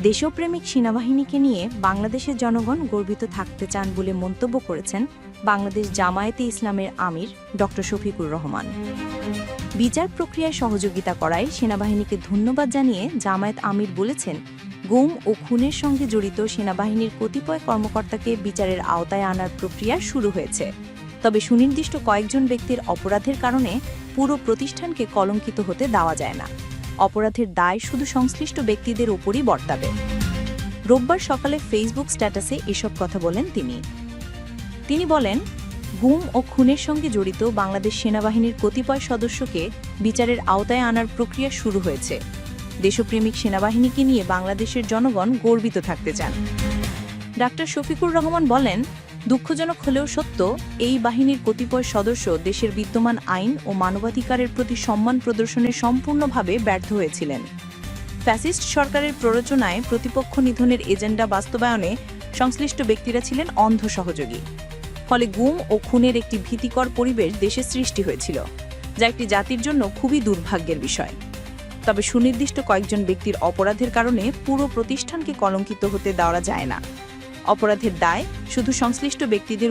দেশপ্রেমিক সেনাবাহিনীকে নিয়ে বাংলাদেশের জনগণ গর্বিত থাকতে চান বলে মন্তব্য করেছেন বাংলাদেশ জামায়াতে ইসলামের আমির ডক্টর শফিকুর রহমান। বিচার প্রক্রিয়ায় সহযোগিতা করায় সেনাবাহিনীকে ধন্যবাদ জানিয়ে জামায়াত আমির বলেছেন, গুম ও খুনের সঙ্গে জড়িত সেনাবাহিনীর কতিপয় কর্মকর্তাকে বিচারের আওতায় আনার প্রক্রিয়া শুরু হয়েছে। তবে সুনির্দিষ্ট কয়েকজন ব্যক্তির অপরাধের কারণে পুরো প্রতিষ্ঠানকে কলঙ্কিত হতে দেওয়া যায় না। অপরাধের দায় শুধু সংশ্লিষ্ট ব্যক্তিদের ওপরই বর্তাবে। রোববার সকালে ফেসবুক স্ট্যাটাসে এসব কথা বলেন তিনি। তিনি বলেন, গুম ও খুনের সঙ্গে জড়িত বাংলাদেশ সেনাবাহিনীর কতিপয় সদস্যকে বিচারের আওতায় আনার প্রক্রিয়া শুরু হয়েছে। দেশপ্রেমিক সেনাবাহিনীকে নিয়ে বাংলাদেশের জনগণ গর্বিত থাকতে চান। ডাক্তার শফিকুর রহমান বলেন দুঃখজনক হলেও সত্য, এই বাহিনীর কতিপয় সদস্য দেশের বিদ্যমান আইন ও মানবাধিকারের প্রতি সম্মান প্রদর্শনে সম্পূর্ণভাবে ব্যর্থ হয়েছিলেন। ফ্যাসিস্ট সরকারের প্ররোচনায় প্রতিপক্ষ নিধনের এজেন্ডা বাস্তবায়নে সংশ্লিষ্ট ব্যক্তিরা ছিলেন অন্ধ সহযোগী। ফলে গুম ও খুনের একটি ভীতিকর পরিবেশ দেশে সৃষ্টি হয়েছিল, যা একটি জাতির জন্য খুবই দুর্ভাগ্যের বিষয়। তবে সুনির্দিষ্ট কয়েকজন ব্যক্তির অপরাধের কারণে পুরো প্রতিষ্ঠানকে কলঙ্কিত হতে দেওয়া যায় না। অপরাধের দায় শুধু সংশ্লিষ্ট ব্যক্তিদের